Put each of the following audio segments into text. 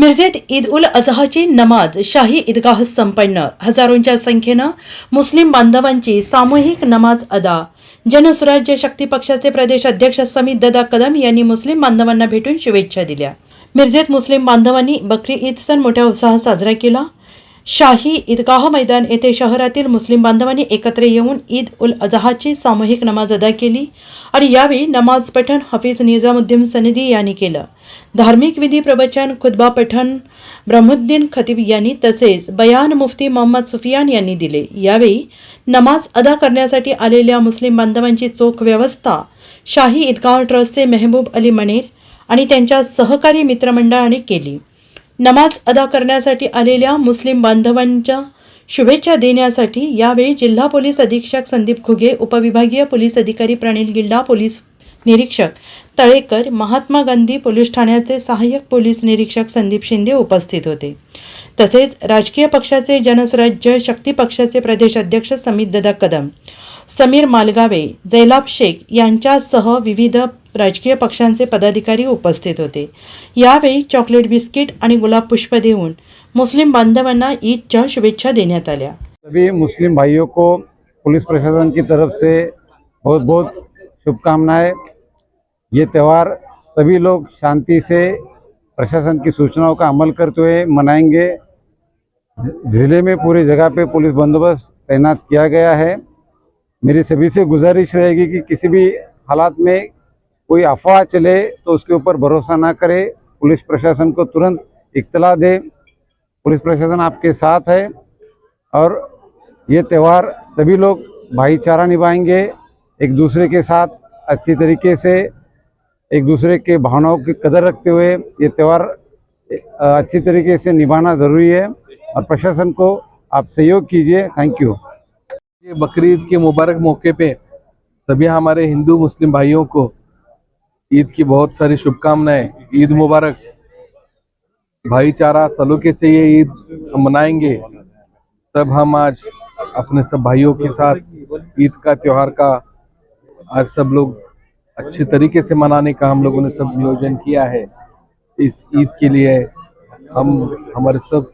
मिरजेत ईद उल अजहाची नमाज शाही ईदगाह संपन्न. हजारोंच्या संख्येनं मुस्लिम बांधवांची सामूहिक नमाज अदा. जनसुराज्य शक्ती पक्षाचे प्रदेश अध्यक्ष समित ददा कदम यांनी मुस्लिम बांधवांना भेटून शुभेच्छा दिल्या. मिरजेत मुस्लिम बांधवांनी बकरी ईद सण मोठ्या उत्साहात साजरा केला. शाही ईदगाह मैदान येथे शहरातील मुस्लिम बांधवांनी एकत्र येऊन ईद उल अजहाची सामूहिक नमाज अदा केली आणि यावेळी नमाज पठण हफीज निजामुद्दीन सनदी यांनी केलं. धार्मिक विधी प्रवचन खुतबा पठण ब्रह्मुद्दीन खतीब यांनी तसेच बयान मुफ्ती मोहम्मद सुफियान यांनी दिले. यावेळी नमाज अदा करण्यासाठी आलेल्या मुस्लिम बांधवांची चोख व्यवस्था शाही ईदगाह ट्रस्टचे मेहबूब अली मणेर आणि त्यांच्या सहकारी मित्रमंडळाने केली. नमाज अदा करण्यासाठी आलेल्या मुस्लिम बांधवांच्या शुभेच्छा देण्यासाठी यावेळी जिल्हा पोलीस अधीक्षक संदीप खुगे उपविभागीय पोलीस अधिकारी प्रणील गिल्डा पोलीस निरीक्षक तळेकर महात्मा गांधी पोलीस ठाण्याचे सहाय्यक पोलीस निरीक्षक संदीप शिंदे उपस्थित होते. तसेच राजकीय पक्षाचे जनस्वराज्य शक्ती पक्षाचे प्रदेश अध्यक्ष समित ददा कदम समीर मालगावे जैलाब शेख यांच्यासह विविध राजकीय पक्षांचे पदाधिकारी उपस्थित होते. यावेळी चॉकलेट बिस्किट आणि गुलाब पुष्प देऊन मुस्लिम बांधवांना ईदच्या शुभेच्छा देण्यात आल्या. सभी मुस्लिम भाइयों को पुलिस प्रशासन की तरफ से बहुत बहुत शुभकामनाएं। ये त्यौहार सभी लोग शांति से प्रशासन की सूचनाओं का अमल करते हुए मनाएंगे। जिले में पूरी जगह पे पुलिस बंदोबस्त तैनात किया गया है। मेरी सभी से गुजारिश रहेगी कि किसी भी हालात में कोई अफवाह चले तो उसके ऊपर भरोसा ना करे, पुलिस प्रशासन को तुरंत इतला दे। पुलिस प्रशासन आपके साथ है और ये त्यौहार सभी लोग भाईचारा निभाएँगे एक दूसरे के साथ अच्छी तरीके से, एक दूसरे के भावनाओं की कदर रखते हुए ये त्यौहार अच्छी तरीके से निभाना ज़रूरी है और प्रशासन को आप सहयोग कीजिए। थैंक यू ये बकरीद के मुबारक मौके पे सभी हमारे हिंदू मुस्लिम भाइयों को ईद की बहुत सारी शुभकामनाएँ, ईद मुबारक। भाईचारा, सलूके से ये ईद हम मनाएँगे। सब हम आज अपने सब भाइयों के साथ ईद का त्योहार का आज सब लोग अच्छे तरीके से मनाने का हम लोगों ने सब नियोजन किया है। इस ईद के लिए हम, हमारे सब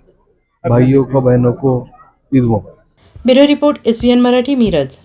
भाइयों को, बहनों को ईद मुबारक। Bureau report S Marathi, Miraj.